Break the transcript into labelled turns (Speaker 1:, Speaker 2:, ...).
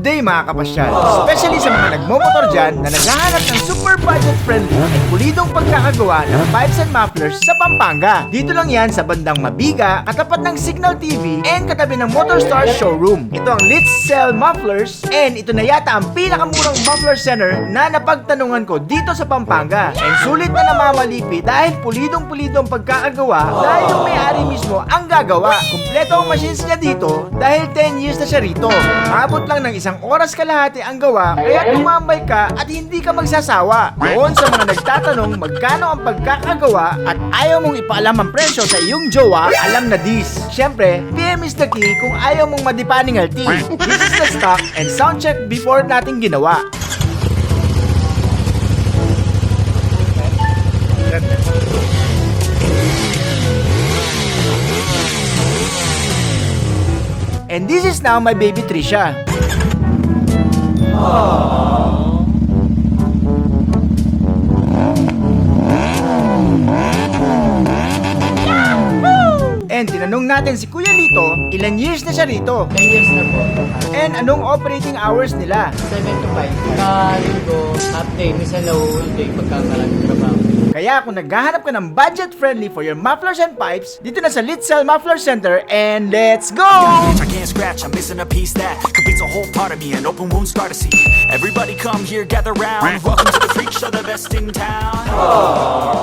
Speaker 1: Good day mga kapasyal! Especially sa mga nagmomotor dyan na naghahanap ng super budget friendly at pulidong pagkakagawa ng pipes and mufflers sa Pampanga. Dito lang yan sa bandang Mabiga, katapat ng Signal TV and katabi ng Motorstar Showroom. Ito ang Let's Sell Mufflers and ito na yata ang pinakamurang muffler center na napagtanungan ko dito sa Pampanga. And sulit na namamalipi dahil pulidong-pulidong pagkakagawa dahil yung may-ari mismo ang gagawa. Kumpleto ang machines niya dito dahil 10 years na siya rito. Maabot lang ng isang oras kalahati ang gawa kaya tumambay ka at hindi ka magsasawa. Doon sa mga nagtatanong magkano ang pagkakagawa at ayaw mong ipaalam ang presyo sa iyong jowa, alam na this. Siyempre, PM is the key kung ayaw mong madipaning alti. This is the stock and sound check before natin ginawa. And this is now my baby Trisha. And tinanong natin si Kuya Lito, ilan years na siya rito?
Speaker 2: 10 years na po.
Speaker 1: And anong operating hours nila?
Speaker 2: 7 to 5. Sa linggo, half day, minsan na whole day pagka maraming trabaho.
Speaker 1: Kaya kung naghahanap ka ng budget-friendly for your mufflers and pipes, dito na sa Litzel Muffler Center and let's go!
Speaker 3: I can't scratch, I'm missing a piece that completes a whole part of me. An open wound scar to see. Everybody come here, gather round. Welcome to the freak show, the best in town. What